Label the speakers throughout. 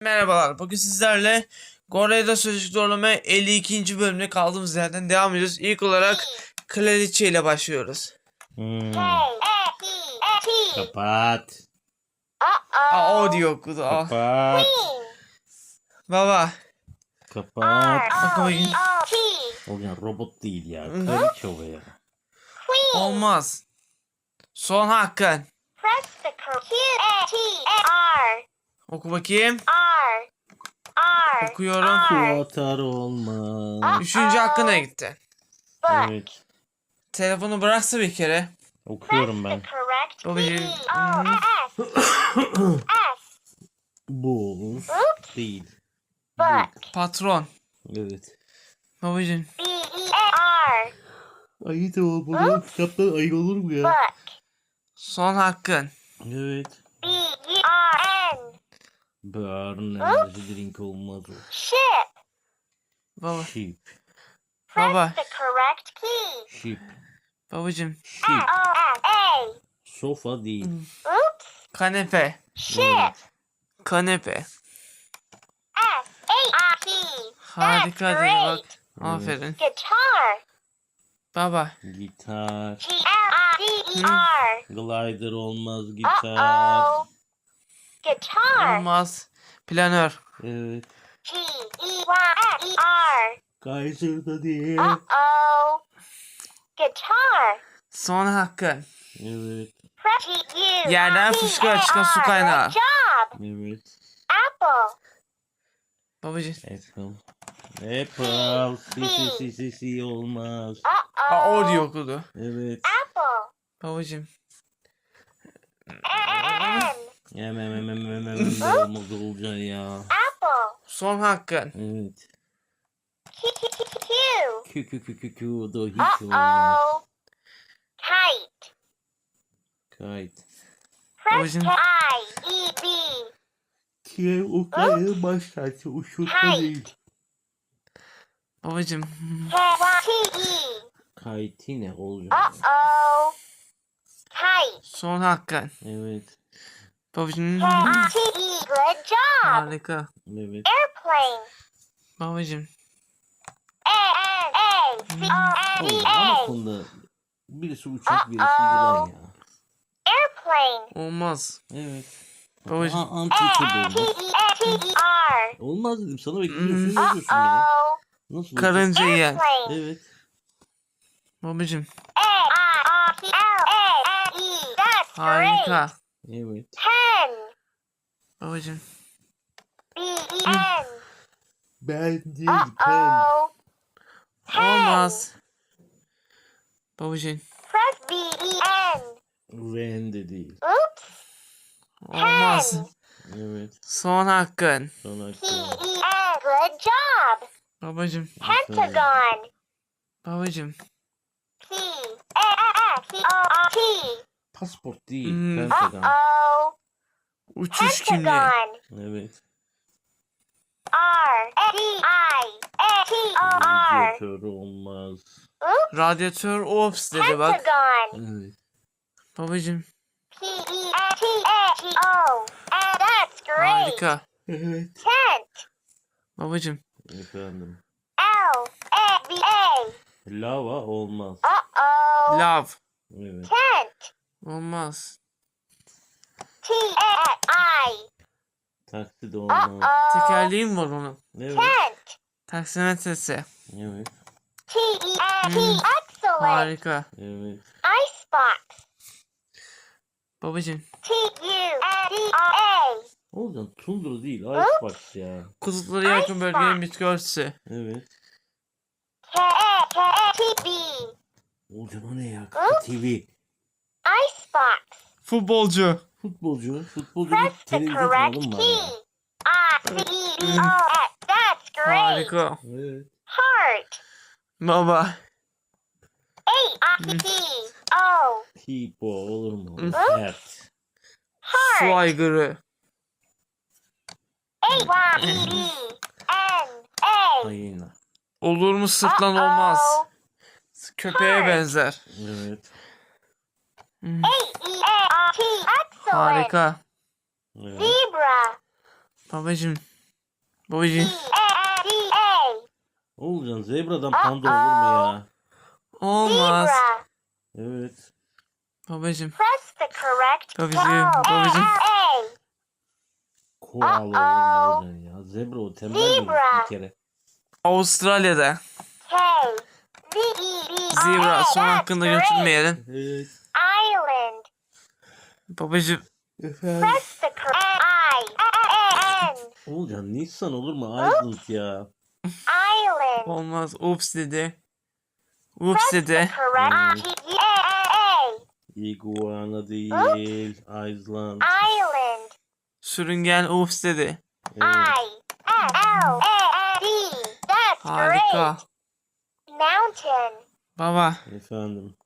Speaker 1: Merhabalar. Bugün sizlerle Gorey'da Sözcük Zorlama 52. bölümde kaldığımız yerden devam ediyoruz. İlk olarak Kraliçe ile başlıyoruz.
Speaker 2: Hmm, kapat.
Speaker 1: Aa o diyor okudu. Aa.
Speaker 2: Kapat.
Speaker 1: Baba.
Speaker 2: Kapat.
Speaker 1: Bak bakayım.
Speaker 2: O ya robot değil ya. Kraliçe o ya.
Speaker 1: Olmaz. Son hakkın.
Speaker 3: Press the cur- Q T R
Speaker 1: Oku bakayım.
Speaker 3: R R
Speaker 1: Okuyorum.
Speaker 3: R.
Speaker 2: Atar olmaz.
Speaker 1: Üçüncü hakkına gitti.
Speaker 2: Evet.
Speaker 1: Telefonu bıraksa bir kere.
Speaker 2: Okuyorum ben.
Speaker 3: correct
Speaker 1: Baba,
Speaker 3: key.
Speaker 1: you-
Speaker 3: O S S
Speaker 2: Bu değil.
Speaker 3: book
Speaker 1: Patron.
Speaker 2: Evet.
Speaker 1: Babacım.
Speaker 3: B E R
Speaker 2: Ayı da olmalı. Kitaptan ayı olur mu ya?
Speaker 3: book
Speaker 1: Son hakkın.
Speaker 2: Evet.
Speaker 3: B U R N
Speaker 2: Burn enerji drink olmaz o.
Speaker 3: ship.
Speaker 1: Baba.
Speaker 2: Sheep.
Speaker 3: Press
Speaker 1: Baba.
Speaker 3: the correct key.
Speaker 2: Sheep.
Speaker 1: Babacım.
Speaker 2: Sheep.
Speaker 3: O F A.
Speaker 2: Sofa değil.
Speaker 3: Oops.
Speaker 1: Kanepe.
Speaker 3: Ship.
Speaker 1: Kanepe.
Speaker 3: S A R T.
Speaker 1: Harika dedi bak. Aferin.
Speaker 3: Guitar.
Speaker 1: Baba.
Speaker 2: Gitar.
Speaker 3: G L I D E R.
Speaker 2: Glider olmaz
Speaker 3: Uh
Speaker 2: gitar.
Speaker 3: oh. Guitar.
Speaker 1: Olmaz. Planör.
Speaker 2: Evet.
Speaker 3: G E Y E R.
Speaker 2: Kaiser da değil.
Speaker 3: Uh oh. Guitar.
Speaker 1: Son hakkın.
Speaker 2: Evet.
Speaker 1: Yerden
Speaker 3: T
Speaker 1: fışkıra
Speaker 3: A
Speaker 1: çıkan su
Speaker 3: R.
Speaker 1: kaynağı.
Speaker 2: Evet.
Speaker 3: Apple.
Speaker 1: Babacım.
Speaker 2: Apple. Apple. Si si si si si olmaz.
Speaker 3: Uh oh.
Speaker 1: Aa o diyor okudu.
Speaker 2: Evet.
Speaker 3: Apple.
Speaker 1: Babacım.
Speaker 3: N.
Speaker 2: Yem olmaz olacaksın ya.
Speaker 3: Apple.
Speaker 1: Son hakkın.
Speaker 2: Evet.
Speaker 3: Q Q Q Q.
Speaker 2: Kü kü kü kü kü o da hiç olmaz.
Speaker 3: oh. Kite.
Speaker 2: Kayıt.
Speaker 3: Press. K I E
Speaker 1: Babacım.
Speaker 3: E.
Speaker 2: Kayıt yine olacak.
Speaker 3: Uh oh. Kite.
Speaker 1: Son hakkın.
Speaker 2: Evet.
Speaker 1: Babacım.
Speaker 3: E. Good job.
Speaker 1: Harika.
Speaker 2: Evet.
Speaker 3: Airplane.
Speaker 1: Babacım.
Speaker 2: Oğlum
Speaker 3: D
Speaker 2: ama
Speaker 3: A.
Speaker 2: konuda birisi uçak birisi yılan ya.
Speaker 3: Airplane.
Speaker 1: Olmaz.
Speaker 2: Evet.
Speaker 1: Babacım.
Speaker 2: Aha
Speaker 3: A
Speaker 2: antikada
Speaker 3: N T
Speaker 2: olmaz.
Speaker 3: E T E R.
Speaker 2: Olmaz dedim sana bekliyorsun.
Speaker 1: Hmm.
Speaker 2: Ne diyorsun ya?
Speaker 3: oh.
Speaker 2: Nasıl?
Speaker 1: Karınca.
Speaker 3: Airplane.
Speaker 2: Evet.
Speaker 1: Babacım.
Speaker 3: A I R T L A N E. That's great.
Speaker 1: Harika.
Speaker 2: Evet.
Speaker 3: Pen.
Speaker 1: Babacım.
Speaker 3: B E N.
Speaker 2: Ben değil
Speaker 3: Uh
Speaker 2: pen.
Speaker 3: oh. Pen.
Speaker 1: Olmaz. Babacım.
Speaker 3: Press B E N.
Speaker 2: Ren de değil.
Speaker 3: Oops.
Speaker 1: Olmaz.
Speaker 2: Evet.
Speaker 1: Son hakkın.
Speaker 2: Sonra
Speaker 3: P E N. Good job.
Speaker 1: Babacım.
Speaker 3: Pentagon.
Speaker 1: Babacım.
Speaker 3: P A S C O R T.
Speaker 2: Pasport değil.
Speaker 1: Hmm.
Speaker 3: Uh
Speaker 2: Pentagon.
Speaker 3: oh.
Speaker 1: Uçuş kimliği.
Speaker 3: Pentagon.
Speaker 2: Evet.
Speaker 3: R D I A T O R.
Speaker 2: Radyatör olmaz.
Speaker 3: Oops.
Speaker 1: Radyatör ops dedi bak.
Speaker 3: Pentagon.
Speaker 2: Evet.
Speaker 1: Babacım.
Speaker 3: P E T A T O. And that's great.
Speaker 1: Harika.
Speaker 2: Evet.
Speaker 3: Tent.
Speaker 1: Babacım.
Speaker 2: Efendim.
Speaker 3: L A B A.
Speaker 2: Lava olmaz.
Speaker 3: Uh oh.
Speaker 1: Lav.
Speaker 2: Evet.
Speaker 3: Tent.
Speaker 1: Olmaz.
Speaker 3: T A I.
Speaker 2: Taksi de
Speaker 3: Uh
Speaker 2: olmaz.
Speaker 3: oh.
Speaker 1: Tekerleği mi var onun?
Speaker 2: Evet.
Speaker 3: Tent.
Speaker 1: Taksimetresi.
Speaker 2: Evet.
Speaker 3: T E N T.
Speaker 1: Hmm.
Speaker 3: Excellent.
Speaker 1: Harika.
Speaker 2: Evet.
Speaker 3: Icebox.
Speaker 1: Babacım.
Speaker 3: T U D A.
Speaker 2: Olcan Tundra değil. Icebox ya.
Speaker 1: Kutuplara yakın bölgenin bitki örtüsü.
Speaker 2: Evet.
Speaker 3: K A K A T B.
Speaker 2: Olcan o ne ya? TV.
Speaker 3: Icebox.
Speaker 1: Futbolcu.
Speaker 2: Futbolcu. Futbolcu
Speaker 3: Press the correct key. I C E O X. That's great.
Speaker 1: Harika.
Speaker 2: Evet.
Speaker 3: Heart.
Speaker 1: Baba.
Speaker 3: A I T O.
Speaker 2: Tipo olur mu? Evet.
Speaker 1: Su
Speaker 3: Heart.
Speaker 1: aygırı.
Speaker 3: A Y E D N A.
Speaker 2: Hayina.
Speaker 1: Olur mu sırtlan olmaz. Köpeğe benzer.
Speaker 2: Evet.
Speaker 1: Hmm,
Speaker 3: A E.
Speaker 1: Harika.
Speaker 2: Evet.
Speaker 3: Zebra.
Speaker 1: Babacım. Babacım.
Speaker 2: Oğulcan zebradan panda olur mu ya?
Speaker 1: Olmaz.
Speaker 2: Evet.
Speaker 1: Babacım. Babacım, babacım.
Speaker 2: Koala olur mu ya? Zebra o tembel bir kere.
Speaker 1: Avustralya'da.
Speaker 3: E
Speaker 1: Zebra son hakkında götürmeyelim.
Speaker 2: Evet.
Speaker 3: Island.
Speaker 1: Babacım.
Speaker 2: Efendim.
Speaker 3: Press the correct I. A N.
Speaker 2: Oğulcan Nisan olur mu? Island ya.
Speaker 3: Island.
Speaker 1: Olmaz. Ups dedi. Ups dedi.
Speaker 3: A.
Speaker 2: Iguana değil. Island.
Speaker 3: Island.
Speaker 1: Sürüngen ups dedi.
Speaker 3: I. S L A D. That's
Speaker 1: Harika.
Speaker 3: great. Mountain.
Speaker 1: Baba.
Speaker 2: Efendim.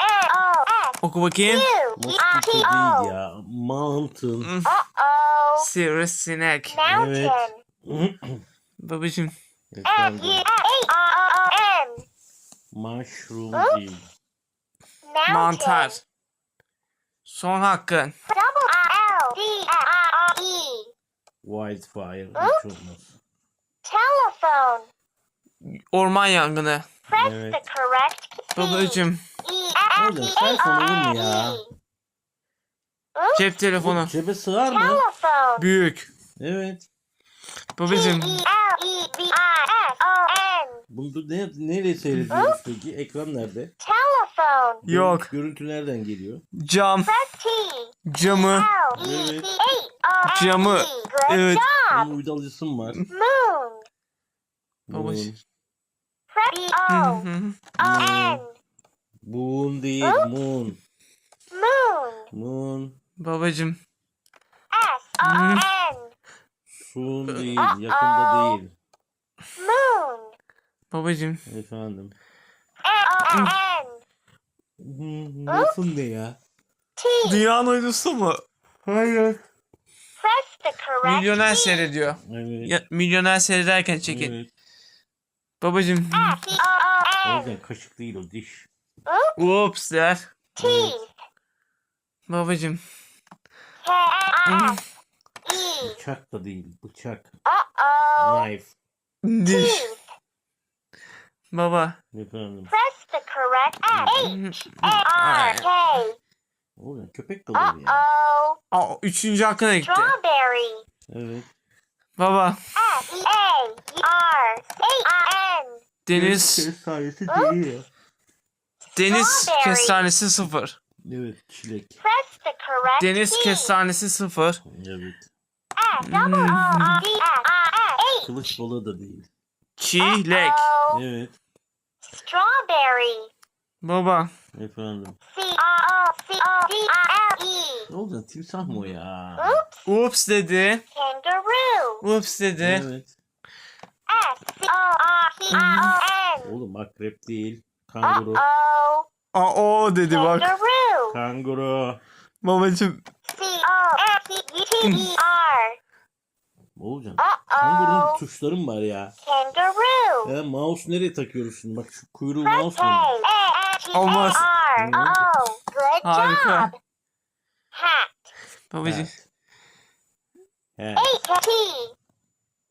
Speaker 3: O
Speaker 1: Oku bakayım.
Speaker 3: U
Speaker 2: Mosquito
Speaker 3: T
Speaker 2: değil
Speaker 3: O.
Speaker 2: ya. Mountain.
Speaker 1: Hmm,
Speaker 3: Uh oh.
Speaker 1: Sivrisinek.
Speaker 3: Mountain.
Speaker 1: Babacım.
Speaker 2: Efendim.
Speaker 3: N.
Speaker 2: Mushroom değil.
Speaker 3: Mountain.
Speaker 1: Mantar. Son hakkın.
Speaker 3: Double L D I R E.
Speaker 2: Wildfire. Hiç olmaz.
Speaker 3: Telephone.
Speaker 1: Orman yangını.
Speaker 2: Evet.
Speaker 1: Babacım.
Speaker 3: E
Speaker 2: Oğlum, sen
Speaker 3: E
Speaker 2: olur mu
Speaker 3: N
Speaker 2: ya?
Speaker 3: E.
Speaker 1: Cep telefonu.
Speaker 2: Cebe sığar mı?
Speaker 1: Büyük.
Speaker 2: Evet.
Speaker 1: Babacım.
Speaker 3: E E.
Speaker 2: Bunu ne, nereye seyrediyoruz peki? Ekran nerede?
Speaker 3: Telephone.
Speaker 1: Yok.
Speaker 2: Görüntü nereden geliyor?
Speaker 1: Cam. Camı.
Speaker 3: E
Speaker 2: Evet.
Speaker 3: E.
Speaker 1: Camı. Evet.
Speaker 3: job.
Speaker 2: Bunun uydalıcısı mı var?
Speaker 3: Moon.
Speaker 1: Babacım.
Speaker 2: Moon.
Speaker 3: Press
Speaker 1: Hı
Speaker 3: O N.
Speaker 2: Moon değil. Moon.
Speaker 3: Moon.
Speaker 2: Moon.
Speaker 3: S
Speaker 1: Babacım.
Speaker 3: O N.
Speaker 2: Soon değil. Yakında değil.
Speaker 3: Moon.
Speaker 1: Babacım.
Speaker 2: Efendim.
Speaker 3: N.
Speaker 2: Nasıl ne ya?
Speaker 3: T.
Speaker 1: Dünyanın uydusu mu? Hayır. Milyoner seyrediyor.
Speaker 2: Evet.
Speaker 1: Ya, milyoner seyrederken çekin.
Speaker 2: Evet.
Speaker 1: Babacım.
Speaker 3: O
Speaker 2: yüzden kaşık değil o diş.
Speaker 1: Ups der.
Speaker 3: Teeth.
Speaker 1: Babacım.
Speaker 3: E.
Speaker 2: Bıçak da değil. Bıçak. Knife.
Speaker 1: Diş.
Speaker 3: Teeth.
Speaker 1: Baba.
Speaker 2: Efendim.
Speaker 3: Press the correct H A R K.
Speaker 2: Oğlum köpek balığı ya.
Speaker 3: oh.
Speaker 1: Aa, üçüncü hakkına gitti.
Speaker 3: Strawberry.
Speaker 2: Evet.
Speaker 1: Baba.
Speaker 3: S E A R A N.
Speaker 1: Deniz.
Speaker 2: sayesi değil.
Speaker 1: Deniz kestanesi sıfır.
Speaker 2: Evet çilek.
Speaker 1: Deniz kestanesi sıfır.
Speaker 2: Evet.
Speaker 3: S.
Speaker 2: Kılıç balığı da değil.
Speaker 1: Çilek.
Speaker 2: Evet.
Speaker 3: Strawberry.
Speaker 1: Baba.
Speaker 2: Efendim.
Speaker 3: E.
Speaker 2: Ne oldu? Timsah mı o ya?
Speaker 3: Oops.
Speaker 1: Ups dedi.
Speaker 3: Kangaroo.
Speaker 1: Ups dedi.
Speaker 2: Evet.
Speaker 3: S C O R C I O N.
Speaker 2: Oğlum akrep değil.
Speaker 3: Uh
Speaker 2: Kanguru.
Speaker 3: oh.
Speaker 1: Aa o dedi bak.
Speaker 3: Kangaroo.
Speaker 2: Kanguru.
Speaker 1: Babacım.
Speaker 3: C O R C U T E R.
Speaker 2: Oğulcan.
Speaker 3: Uh
Speaker 2: Kangurunun tuşları mı var ya?
Speaker 3: Kangaroo.
Speaker 2: Ya mouse nereye takıyoruz şimdi? Bak şu kuyruğu mouse mu?
Speaker 3: G
Speaker 1: Olmaz.
Speaker 3: A R. Oh, good
Speaker 1: Harika.
Speaker 3: job. Hat.
Speaker 1: Babacım.
Speaker 2: Hat.
Speaker 3: H T.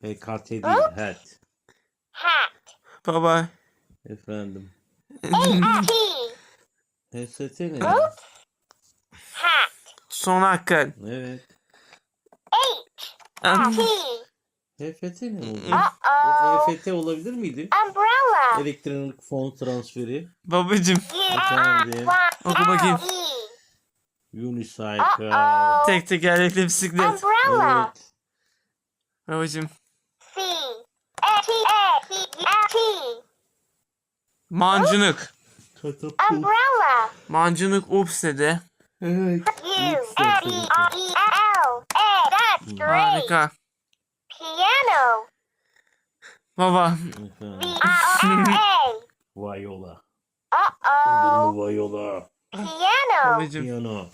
Speaker 2: PKT değil. Hat.
Speaker 3: Hat.
Speaker 1: Baba.
Speaker 2: Efendim.
Speaker 3: H T.
Speaker 2: HST ne? ya?
Speaker 3: Hat.
Speaker 1: Son hakkın.
Speaker 2: Evet.
Speaker 3: H T.
Speaker 2: HFT ne oldu?
Speaker 3: Uh
Speaker 2: O
Speaker 3: oh.
Speaker 2: EFT olabilir miydi?
Speaker 3: Umbrella.
Speaker 2: Elektronik fon transferi.
Speaker 1: Babacım.
Speaker 2: Efendim.
Speaker 1: Oku bakayım.
Speaker 2: Unicycle.
Speaker 3: Uh oh.
Speaker 1: Tek tekerlekli bisiklet.
Speaker 3: Umbrella.
Speaker 2: Evet.
Speaker 1: Babacım.
Speaker 3: C. A T A T A T.
Speaker 1: Mancınık.
Speaker 2: Katapult.
Speaker 3: Umbrella.
Speaker 1: Mancınık ups dedi.
Speaker 2: Evet.
Speaker 3: U N E E L. A. That's great.
Speaker 1: Harika.
Speaker 3: Piano.
Speaker 1: Baba.
Speaker 3: V
Speaker 2: Efendim.
Speaker 3: I O R A.
Speaker 2: Viola.
Speaker 3: Uh oh.
Speaker 2: mu viola?
Speaker 3: Piano.
Speaker 1: Babacım.
Speaker 2: Piyano.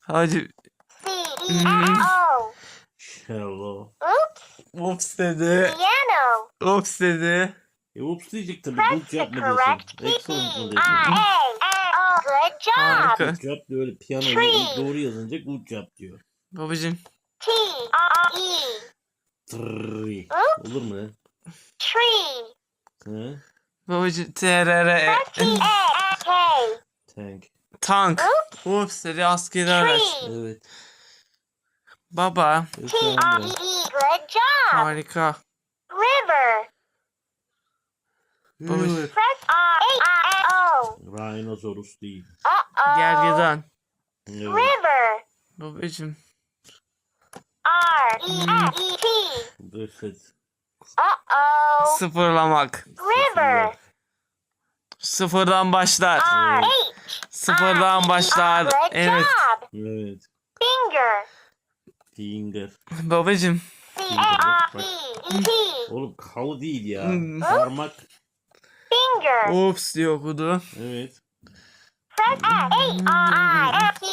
Speaker 1: Hadi.
Speaker 3: C E L O.
Speaker 2: Cello.
Speaker 3: Oops.
Speaker 1: Ups dedi.
Speaker 3: Piano.
Speaker 1: Ups dedi.
Speaker 2: E ups diyecek tabii.
Speaker 3: Press
Speaker 2: Good
Speaker 3: the
Speaker 2: job mu
Speaker 3: correct.
Speaker 2: Excellent mı?
Speaker 3: A. Oh, good job.
Speaker 1: Harika.
Speaker 2: Good job diyor öyle
Speaker 3: Tree.
Speaker 2: doğru yazınca good job diyor.
Speaker 1: Babacım.
Speaker 3: T R E.
Speaker 2: Tree. Olur mu?
Speaker 3: Tree.
Speaker 2: Hı?
Speaker 1: Babacım TRR.
Speaker 2: Tank.
Speaker 1: Tank. Ups dedi askeri araç.
Speaker 3: Tree.
Speaker 2: Evet.
Speaker 1: Baba.
Speaker 3: T R E
Speaker 2: Efendim.
Speaker 3: E. Good job.
Speaker 1: Harika.
Speaker 3: River.
Speaker 1: Baba.
Speaker 2: Evet.
Speaker 3: Press R A I O.
Speaker 2: Rhinoceros değil.
Speaker 1: Gergedan.
Speaker 3: River.
Speaker 1: Babacım.
Speaker 3: R E S E T.
Speaker 2: Reset.
Speaker 3: Uh oh.
Speaker 1: Sıfırlamak.
Speaker 3: River.
Speaker 1: Sıfırdan başlar.
Speaker 3: R H.
Speaker 1: Sıfırdan başlar. Evet.
Speaker 2: Evet.
Speaker 3: Finger.
Speaker 2: Finger.
Speaker 1: Babacım.
Speaker 3: C A R E E T.
Speaker 2: Oğlum kalı değil ya.
Speaker 1: Hmm.
Speaker 2: Parmak.
Speaker 3: Finger.
Speaker 1: Ups diye okudu.
Speaker 2: Evet.
Speaker 3: Press S H R I F E.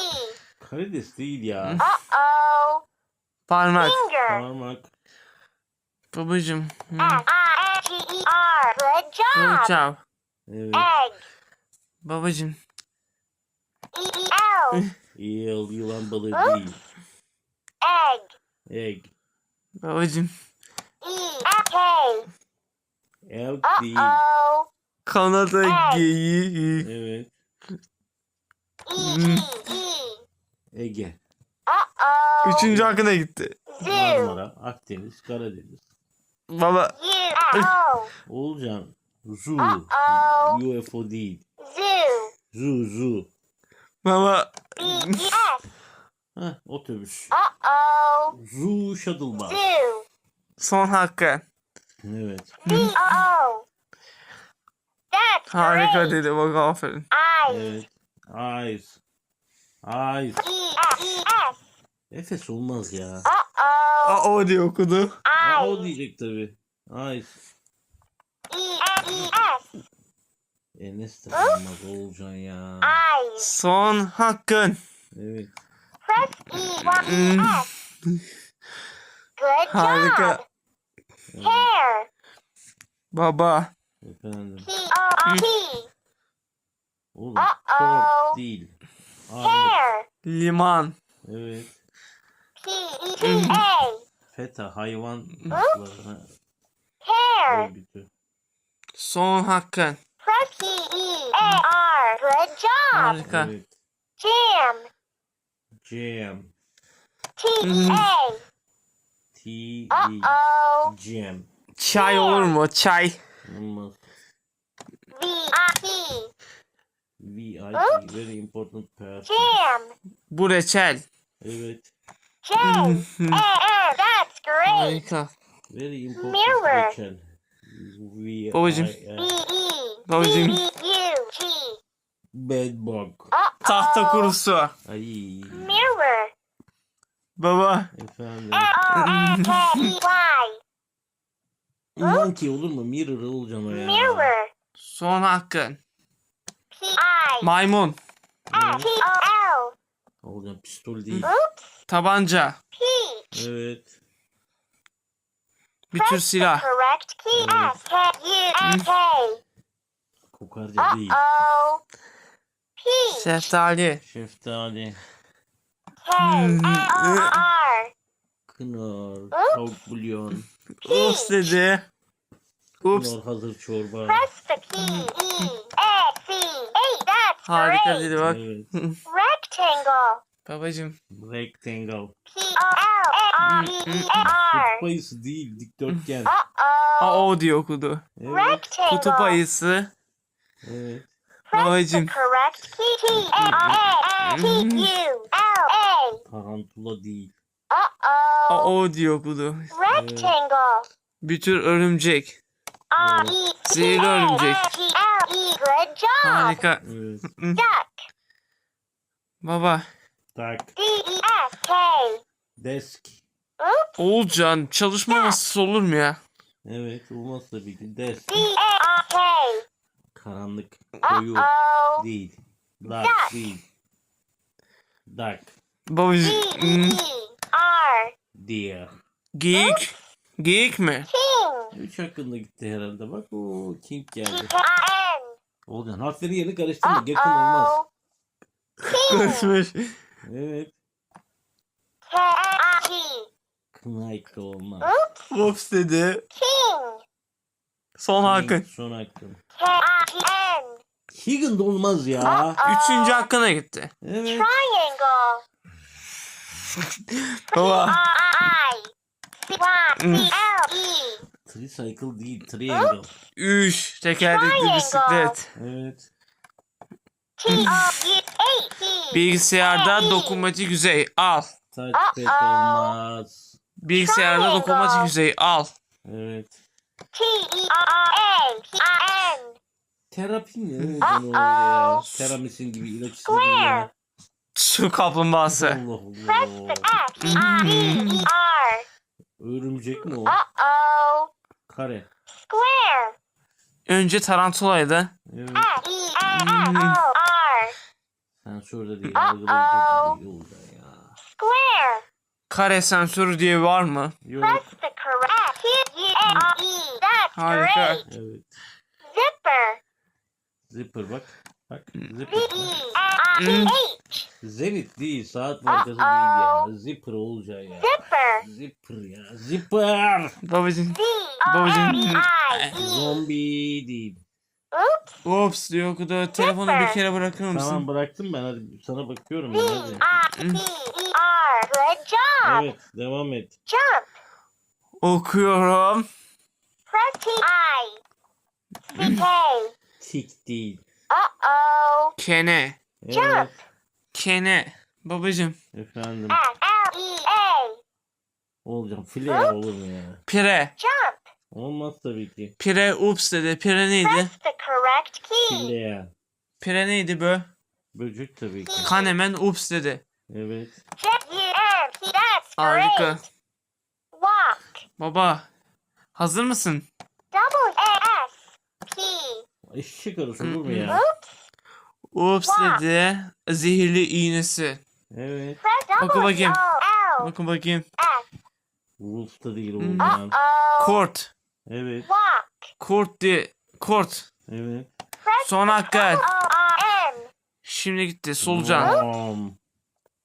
Speaker 2: Karides değil ya.
Speaker 3: Uh oh.
Speaker 1: Parmak.
Speaker 3: Finger.
Speaker 2: Parmak.
Speaker 1: Babacım.
Speaker 3: S I N G E R. Good job.
Speaker 2: Evet.
Speaker 3: Egg.
Speaker 1: Babacım.
Speaker 3: E E L.
Speaker 2: Eel yılan balığı değil.
Speaker 3: Egg.
Speaker 2: Egg.
Speaker 1: Babacım.
Speaker 3: E.
Speaker 2: Elk
Speaker 3: Uh
Speaker 2: değil.
Speaker 3: oh.
Speaker 1: Kanada geyiği.
Speaker 2: Evet.
Speaker 3: E E E.
Speaker 2: Ege.
Speaker 3: Uh oh.
Speaker 1: Üçüncü hakkına gitti.
Speaker 3: Zoo.
Speaker 2: Marmara, Akdeniz, Karadeniz.
Speaker 1: Baba.
Speaker 3: U O.
Speaker 2: Oğulcan. Zoo.
Speaker 3: Uh-oh.
Speaker 2: UFO değil.
Speaker 3: Zoo.
Speaker 2: Zoo, zoo.
Speaker 1: Baba.
Speaker 3: E S.
Speaker 2: Heh, otobüs.
Speaker 3: Uh oh.
Speaker 2: Zoo shuttle bus.
Speaker 3: Zoo.
Speaker 1: Son hakkı.
Speaker 2: Evet.
Speaker 3: O. That's
Speaker 1: Harika
Speaker 3: great.
Speaker 1: dedi bak aferin.
Speaker 3: Eyes.
Speaker 2: Evet. Eyes.
Speaker 3: S.
Speaker 2: Efes olmaz ya.
Speaker 1: Aa o diye okudu.
Speaker 2: Aa, o diyecek tabi.
Speaker 3: S.
Speaker 2: Enes de olmaz Oğulcan ya.
Speaker 1: Son hakkın.
Speaker 2: Evet.
Speaker 3: Job.
Speaker 1: Harika.
Speaker 3: Hair.
Speaker 1: Baba.
Speaker 2: Efendim. Oğlum
Speaker 3: Uh-oh.
Speaker 2: değil.
Speaker 3: Hair.
Speaker 1: Liman.
Speaker 3: P
Speaker 2: Evet.
Speaker 3: E T A.
Speaker 2: Feta hayvan haklarına
Speaker 3: Hair.
Speaker 2: örgütü.
Speaker 1: Son hakkın.
Speaker 3: Press P E A R. Good job.
Speaker 1: Harika.
Speaker 2: Evet.
Speaker 3: Jam.
Speaker 2: Jam.
Speaker 3: T E A.
Speaker 2: T E
Speaker 3: Uh oh.
Speaker 2: Jam.
Speaker 1: Çay olur mu? Çay.
Speaker 2: Olmaz.
Speaker 3: V I T.
Speaker 2: VIP. Very important person.
Speaker 3: Jam.
Speaker 1: Bu reçel.
Speaker 2: Evet.
Speaker 3: J. A R. That's great.
Speaker 1: Harika.
Speaker 2: Very important
Speaker 3: Mirror.
Speaker 2: Rachel. V
Speaker 1: Babacım.
Speaker 2: I
Speaker 3: B
Speaker 2: L.
Speaker 3: E.
Speaker 1: Babacım.
Speaker 3: B U G.
Speaker 2: Bad bug.
Speaker 3: Uh
Speaker 1: Tahta kurusu.
Speaker 2: Ay.
Speaker 3: Mirror.
Speaker 1: Baba.
Speaker 2: Efendim.
Speaker 3: M E.
Speaker 2: Monkey olur mu? Mirror olacaksın o ya.
Speaker 3: Mirror.
Speaker 1: Son hakkın. Maymun.
Speaker 3: S T O L.
Speaker 2: Olacaksın pistol değil.
Speaker 3: Oops.
Speaker 1: Tabanca.
Speaker 2: Evet.
Speaker 1: Bir tür silah.
Speaker 3: correct key. S K U N K.
Speaker 2: Kokarca değil.
Speaker 1: Şeftali.
Speaker 2: Şeftali.
Speaker 3: K N O R.
Speaker 2: Kınar. Tavuk bulyon.
Speaker 1: Ups dedi.
Speaker 2: Kınar hazır çorba.
Speaker 3: Press the key. E A C A. That's
Speaker 1: Harika
Speaker 3: great.
Speaker 1: dedi bak.
Speaker 2: Evet.
Speaker 3: Rectangle.
Speaker 1: Babacım.
Speaker 2: Rectangle.
Speaker 3: P L A R E R.
Speaker 2: Kutup ayısı değil. Dikdörtgen.
Speaker 3: Uh
Speaker 1: Aa
Speaker 3: oh.
Speaker 1: o diye okudu.
Speaker 2: Evet.
Speaker 3: Rectangle.
Speaker 1: Kutup ayısı.
Speaker 2: Evet.
Speaker 3: Press the
Speaker 1: Babacım.
Speaker 3: correct key. T A A T U L A.
Speaker 2: Tarantula değil.
Speaker 3: Uh
Speaker 1: Aa
Speaker 3: oh.
Speaker 1: o diye okudu.
Speaker 3: Rectangle.
Speaker 1: Bir tür örümcek.
Speaker 3: E
Speaker 1: Zehirli örümcek.
Speaker 3: G L E. Good job.
Speaker 1: Harika.
Speaker 2: Evet.
Speaker 3: Duck.
Speaker 1: Baba.
Speaker 2: Tak.
Speaker 3: D E S K.
Speaker 2: Desk.
Speaker 1: Oğulcan çalışma nasıl olur mu ya?
Speaker 2: Evet. Olmaz tabii ki. Desk.
Speaker 3: D K.
Speaker 2: Karanlık. Koyu. Değil. Dark değil. Dark.
Speaker 3: D
Speaker 1: Babacım.
Speaker 3: E
Speaker 1: hmm,
Speaker 3: E R.
Speaker 2: Deer.
Speaker 1: Geyik. Geyik mi?
Speaker 3: King.
Speaker 2: Üç hakkında gitti herhalde. Bak o King geldi. Olcan harfleri yerine karıştırma. Yakın olmaz.
Speaker 1: Konuşmuş.
Speaker 2: Evet. Knight de olmaz.
Speaker 3: Oops.
Speaker 1: Ops dedi.
Speaker 3: King.
Speaker 1: Son hakkın.
Speaker 2: Son hakkın.
Speaker 3: K I N.
Speaker 2: Keegan da olmaz ya.
Speaker 1: Üçüncü hakkına gitti.
Speaker 2: Evet.
Speaker 3: Triangle.
Speaker 1: Baba.
Speaker 3: I. E.
Speaker 2: Tricycle değil, triangle.
Speaker 1: Üç. Tekerlekli
Speaker 3: Triangle.
Speaker 1: bisiklet.
Speaker 2: Evet.
Speaker 3: T.
Speaker 1: Bilgisayarda dokunmatik yüzey al.
Speaker 2: Touchpad
Speaker 3: Uh-oh.
Speaker 2: olmaz.
Speaker 1: Bilgisayarda dokunmatik yüzey al.
Speaker 2: Evet.
Speaker 3: T E A T I N.
Speaker 2: Terapi ne? Ben öyle ya. Teramisin gibi ilaç içilir ya.
Speaker 1: Su kaplumbağası.
Speaker 2: Allah Allah.
Speaker 3: E.
Speaker 2: Örümcek mi o?
Speaker 3: Uh-oh.
Speaker 2: Kare.
Speaker 3: Square.
Speaker 1: Önce tarantulaydı.
Speaker 2: Evet.
Speaker 3: S E N O R.
Speaker 2: Sensörde değil.
Speaker 3: Uh-oh.
Speaker 2: Algılayıcı değil. Yolda ya.
Speaker 3: Square.
Speaker 1: Kare sensörü diye var mı?
Speaker 2: Yok.
Speaker 3: The correct E. That's
Speaker 1: Harika.
Speaker 3: great.
Speaker 2: Evet.
Speaker 3: Zipper.
Speaker 2: Zipper bak. Bak.
Speaker 3: Z
Speaker 2: Zipper.
Speaker 3: E
Speaker 2: Zenit değil. Saat markası değil ya. Zipper olacak ya.
Speaker 3: Zipper.
Speaker 2: Zipper ya. Zipper.
Speaker 1: Babacım.
Speaker 3: E.
Speaker 2: Zombi değil.
Speaker 3: Oops.
Speaker 1: Ops diyor okudu. Telefonu bir kere bırakır mısın?
Speaker 2: Tamam bıraktım ben hadi sana bakıyorum ben
Speaker 3: I
Speaker 2: hadi.
Speaker 3: T E R. Good job.
Speaker 2: Evet devam et.
Speaker 3: Jump.
Speaker 1: Okuyorum.
Speaker 3: I. C K.
Speaker 2: Tik değil.
Speaker 3: Uh-oh.
Speaker 1: Kene.
Speaker 2: Evet.
Speaker 1: Kene. Babacım.
Speaker 2: Efendim.
Speaker 3: E A.
Speaker 2: Olacağım. Flare olur mu ya?
Speaker 1: Pire.
Speaker 3: Jump.
Speaker 2: Olmaz tabii ki.
Speaker 1: Pire ups dedi. Pire neydi?
Speaker 3: Press the correct key.
Speaker 2: Flare.
Speaker 1: Pire neydi bu?
Speaker 2: Böcek tabii ki.
Speaker 1: Kanemen ups dedi.
Speaker 2: Evet.
Speaker 3: That's
Speaker 1: Harika.
Speaker 3: great. Walk.
Speaker 1: Baba. Hazır mısın?
Speaker 3: Double S P.
Speaker 2: Eşek arası olur mu
Speaker 1: Hı hı. Ups dedi. Zehirli iğnesi.
Speaker 2: Evet.
Speaker 1: Oku bakayım.
Speaker 3: O L
Speaker 1: Bakın bakayım.
Speaker 2: Wolf da değil oğlum ya.
Speaker 1: Kurt.
Speaker 2: Evet.
Speaker 3: Walk.
Speaker 1: Kurt diye. Kurt.
Speaker 2: Evet.
Speaker 1: Son
Speaker 3: N.
Speaker 1: Şimdi gitti. Solucan.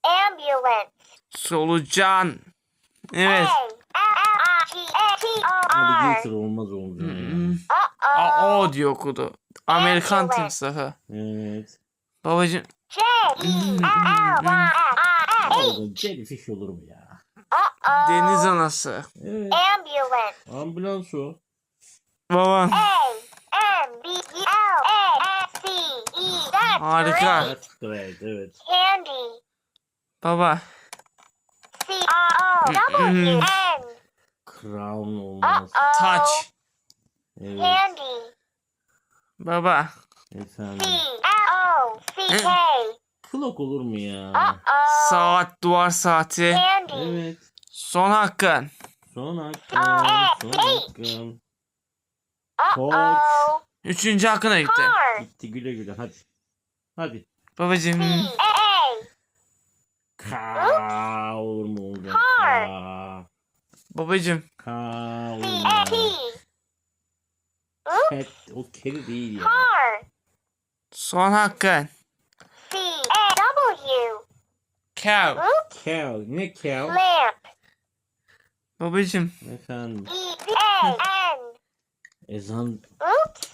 Speaker 3: Ambulance.
Speaker 1: Solucan. Evet.
Speaker 3: A I G A T O R.
Speaker 2: Alligator olmaz ya.
Speaker 1: Hmm. Aa, o diyor okudu. Amerikan timsahı.
Speaker 2: Evet.
Speaker 1: Babacım.
Speaker 3: J E.
Speaker 2: Oğlum jellyfish olur mu ya?
Speaker 1: Deniz anası.
Speaker 2: Evet.
Speaker 3: Ambulance.
Speaker 2: Ambulans o.
Speaker 1: Baba.
Speaker 3: A M B E L A S C E. That's
Speaker 1: Harika.
Speaker 3: great.
Speaker 2: That's great. Evet.
Speaker 3: Candy.
Speaker 1: Baba.
Speaker 3: C R O W N.
Speaker 2: Crown olmaz.
Speaker 3: oh.
Speaker 1: Taç.
Speaker 2: Evet.
Speaker 3: Candy.
Speaker 1: Baba.
Speaker 3: C
Speaker 2: Efendim.
Speaker 3: L O C K.
Speaker 2: Clock olur mu ya?
Speaker 3: Uh oh.
Speaker 1: Saat, duvar saati.
Speaker 3: Candy.
Speaker 2: Evet.
Speaker 1: Son hakkın.
Speaker 2: Son hakkın.
Speaker 3: Aa,
Speaker 2: Son hakkın.
Speaker 3: Oh.
Speaker 1: Üçüncü hakkına gitti.
Speaker 3: Car.
Speaker 2: Gitti güle güle hadi. Hadi.
Speaker 1: Babacım.
Speaker 3: C A.
Speaker 2: Ka olur mu olacak?
Speaker 3: Car.
Speaker 2: Ka.
Speaker 1: Babacım.
Speaker 2: Ka olur
Speaker 3: C
Speaker 2: mu
Speaker 3: A
Speaker 2: ya? Cat, o kedi değil ya.
Speaker 3: Car.
Speaker 1: Son hakkın.
Speaker 3: C A W.
Speaker 1: Cow.
Speaker 3: Oops.
Speaker 2: Cow. Ne cow?
Speaker 3: Lamp.
Speaker 1: Babacım.
Speaker 2: Efendim.
Speaker 3: E A N.
Speaker 2: Ezan.
Speaker 3: Oops.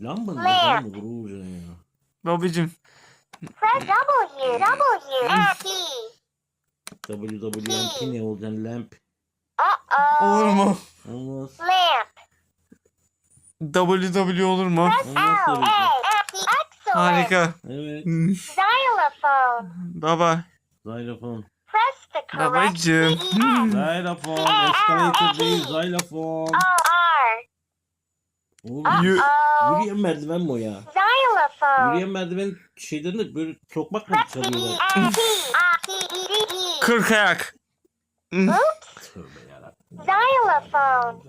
Speaker 2: Lambanın
Speaker 3: Lamp.
Speaker 2: ezanı olur olacaksın ya.
Speaker 1: Babacım.
Speaker 3: W W N P.
Speaker 2: WWMP ne olacaksın? Lamp.
Speaker 1: Olur mu?
Speaker 2: Olmaz.
Speaker 3: Lamp.
Speaker 1: WW olur mu?
Speaker 2: Olmaz tabii ki.
Speaker 3: Excellent.
Speaker 1: Harika.
Speaker 2: Evet.
Speaker 3: Xylophone.
Speaker 1: Baba.
Speaker 2: Xylophone.
Speaker 3: Press the correct. S
Speaker 2: Xylophone. Escalator değil.
Speaker 3: R.
Speaker 2: Oğlum,
Speaker 1: Yü-.
Speaker 2: Yürüyen merdiven mi o ya?
Speaker 3: Xylophone.
Speaker 2: Yürüyen merdiven şeylerini böyle sokmak mı
Speaker 3: E
Speaker 2: çalıyorlar?
Speaker 3: E E.
Speaker 1: Kırk ayak.
Speaker 2: Tövbe.
Speaker 3: Xylophone.